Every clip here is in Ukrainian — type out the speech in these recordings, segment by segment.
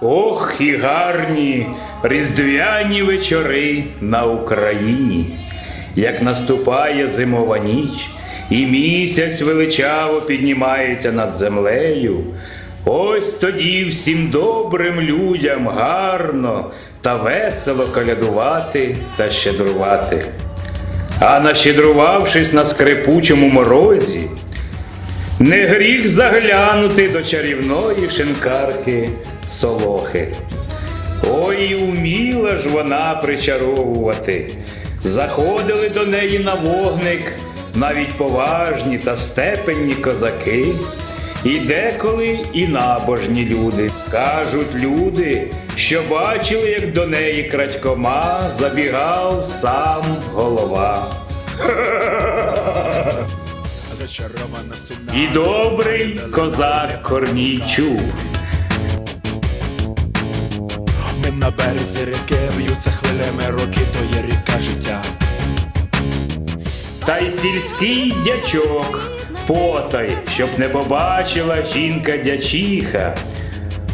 Ох, і гарні різдвяні вечори на Україні, як наступає зимова ніч, і місяць величаво піднімається над землею. Ось тоді всім добрим людям гарно та весело колядувати та щедрувати. А нащедрувавшись на скрипучому морозі, не гріх заглянути до чарівної шинкарки Солохи. Ой, уміла ж вона причаровувати. Заходили до неї на вогник навіть поважні та степенні козаки. І деколи і набожні люди. Кажуть люди, що бачили, як до неї крадькома забігав сам голова. І добрий козак Корнійчу. Ми на березі ріки б'ються хвилями роки, то є ріка життя. Та й сільський дячок потай, щоб не побачила жінка дячиха.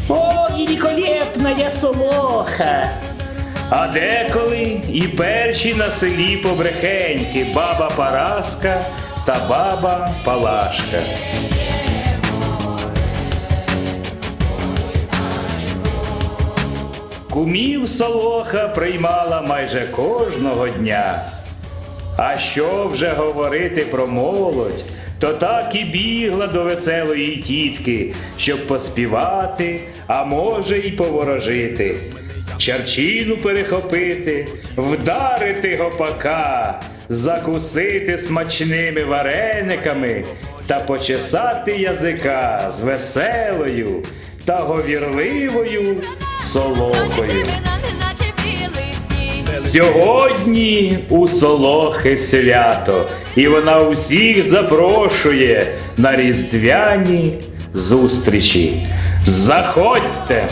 О, великолепна я солоха! А деколи і перші на селі побрехеньки баба Параска та баба Палашка. Кумів Солоха приймала майже кожного дня. А що вже говорити про молодь, то так і бігла до веселої тітки, щоб поспівати, а може й поворожити, чарчину перехопити, вдарити гопака, закусити смачними варениками та почесати язика з веселою та говірливою солокою. Сьогодні у Солохи свято, і вона усіх запрошує на різдвяні зустрічі. Заходьте!